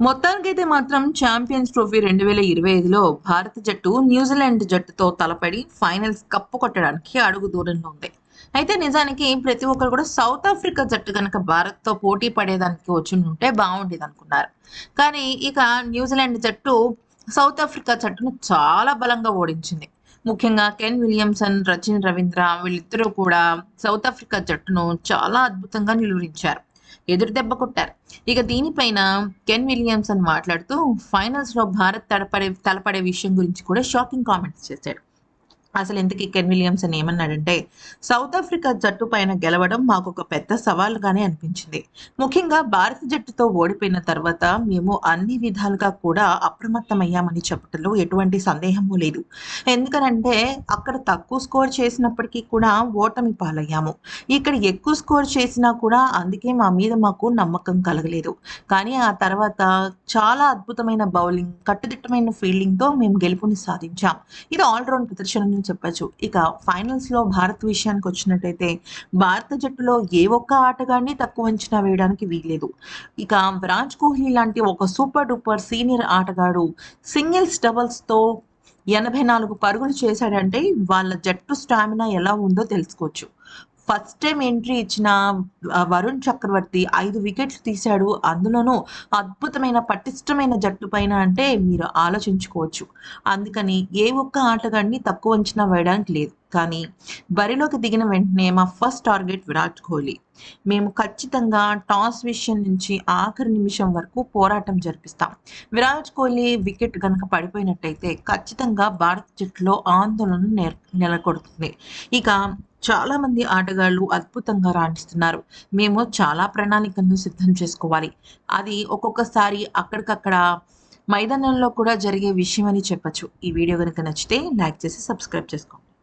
మొత్తానికైతే మాత్రం champions trophy రెండు వేల ఇరవై ఐదులో భారత జట్టు న్యూజిలాండ్ జట్టుతో తలపడి ఫైనల్స్ కప్పు కొట్టడానికి అడుగు దూరంలో ఉంది. అయితే నిజానికి ప్రతి ఒక్కరు కూడా సౌత్ ఆఫ్రికా జట్టు కనుక భారత్తో పోటీ పడేదానికి వచ్చి ఉంటే బాగుండేది అనుకున్నారు. కానీ ఇక న్యూజిలాండ్ జట్టు సౌత్ ఆఫ్రికా జట్టును చాలా బలంగా ఓడించింది. ముఖ్యంగా కెన్ విలియమ్సన్ రచిన్ రవీంద్ర వీళ్ళిద్దరూ కూడా సౌత్ ఆఫ్రికా జట్టును చాలా అద్భుతంగా నిలువరించారు. ఎదురు దెబ్బ కొట్టారు. ఇక దీనిపైన కెన్ విలియమ్సన్ మాట్లాడుతూ ఫైనల్స్లో భారత్ తడపడే తలపడే విషయం గురించి కూడా షాకింగ్ కామెంట్స్ చేశాడు. అసలు ఇంతకీ కెన్ విలియమ్సన్ ఏమన్నాడంటే సౌత్ ఆఫ్రికా జట్టు పైన గెలవడం మాకు ఒక పెద్ద సవాలుగానే అనిపించింది. ముఖ్యంగా భారత జట్టుతో ఓడిపోయిన తర్వాత మేము అన్ని విధాలుగా కూడా అప్రమత్తమయ్యామని చెప్పడంలో ఎటువంటి సందేహము లేదు. ఎందుకనంటే అక్కడ తక్కువ స్కోర్ చేసినప్పటికీ కూడా ఓటమి పాలయ్యాము. ఇక్కడ ఎక్కువ స్కోర్ చేసినా కూడా అందుకే మా మీద మాకు నమ్మకం కలగలేదు. కానీ ఆ తర్వాత చాలా అద్భుతమైన బౌలింగ్ కట్టుదిట్టమైన ఫీల్డింగ్తో మేము గెలుపుని సాధించాం. ఇది ఆల్రౌండ్ ప్రదర్శన అని చెప్పచ్చు. ఇక ఫైనల్స్లో భారత్ విషయానికి వచ్చినట్టయితే భారత జట్టులో ఏ ఒక్క ఆటగాడిని తక్కువ అంచనా వేయడానికి వీల్లేదు. ఇక విరాజ్ కోహ్లీ లాంటి ఒక సూపర్ డూపర్ సీనియర్ ఆటగాడు సింగిల్స్ డబల్స్తో ఎనభై నాలుగు పరుగులు చేశాడంటే వాళ్ళ జట్టు స్టామినా ఎలా ఉందో తెలుసుకోవచ్చు. ఫస్ట్ టైం ఎంట్రీ ఇచ్చిన వరుణ్ చక్రవర్తి ఐదు వికెట్లు తీశాడు. అందులోనూ అద్భుతమైన పటిష్టమైన జట్టు పైన అంటే మీరు ఆలోచించుకోవచ్చు. అందుకని ఏ ఒక్క ఆటగాడిని తక్కువ అంచనా వేయడానికి లేదు. కానీ బరిలోకి దిగిన వెంటనే మా ఫస్ట్ టార్గెట్ విరాట్ కోహ్లీ. మేము ఖచ్చితంగా టాస్ విషయం నుంచి ఆఖరి నిమిషం వరకు పోరాటం జరిపిస్తాం. విరాట్ కోహ్లీ వికెట్ కనుక పడిపోయినట్టయితే ఖచ్చితంగా భారత జట్టులో ఆందోళన నెల నెలకొడుతుంది. ఇక చాలా మంది ఆటగాళ్ళు అద్భుతంగా రాణిస్తున్నారు. మేము చాలా ప్రణాళికలను సిద్ధం చేసుకోవాలి. అది ఒక్కొక్కసారి అక్కడికక్కడ మైదానంలో కూడా జరిగే విషయం అని చెప్పచ్చు. ఈ వీడియో కనుక నచ్చితే లైక్ చేసి సబ్స్క్రైబ్ చేసుకోండి.